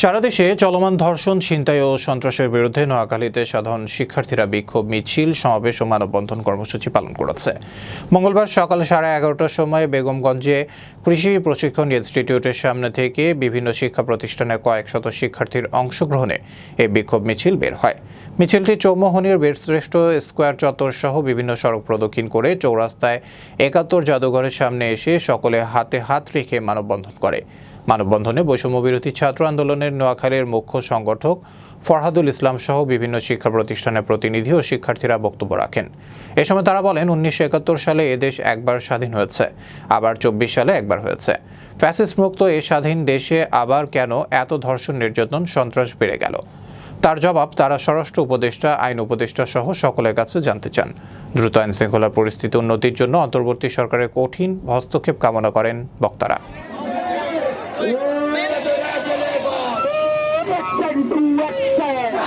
সারা দেশে চলমান ধর্ষণ, ছিনতাই ও সন্ত্রাসের বিরুদ্ধে নোয়াখালীতে সাধারণ শিক্ষার্থীরা বিক্ষোভ, মিছিল, সমাবেশ ও মানববন্ধন কর্মসূচি পালন করেছে। মঙ্গলবার সকাল সাড়ে এগারোটার সময় বেগমগঞ্জে কৃষি প্রশিক্ষণ ইনস্টিটিউটের সামনে থেকে বিভিন্ন শিক্ষা প্রতিষ্ঠানের কয়েক শত শিক্ষার্থীর অংশগ্রহণে এই বিক্ষোভ মিছিল বের হয়। মিছিলটি চৌমোহনীর বীরশ্রেষ্ঠ স্কোয়ার চত্বর সহ বিভিন্ন সড়ক প্রদক্ষিণ করে চৌরাস্তায় একাত্তর জাদুঘরের সামনে এসে সকলে হাতে হাত রেখে মানববন্ধন করে। মানববন্ধনে বৈষম্য বিরোধী ছাত্র আন্দোলনের নোয়াখালীর মুখ্য সংগঠক ফরহাদুল ইসলাম সহ বিভিন্ন শিক্ষা প্রতিষ্ঠানের প্রতিনিধি ও শিক্ষার্থীরা বক্তব্য রাখেন। এ সময় তারা বলেন, উনিশশো একাত্তর সালে এদেশ একবার স্বাধীন হয়েছে, আবার চব্বিশ সালে একবার হয়েছে। ফ্যাসিস্ট মুক্ত এ স্বাধীন দেশে আবার কেন এত ধর্ষণ নির্যাতন, সন্ত্রাস বেড়ে গেল? তার জবাব তারা স্বরাষ্ট্র উপদেষ্টা, আইন উপদেষ্টা সহ সকলের কাছে জানতে চান। দ্রুত আইন শৃঙ্খলা পরিস্থিতি উন্নতির জন্য অন্তর্বর্তী সরকারের কঠিন হস্তক্ষেপ কামনা করেন বক্তারা। Action to action!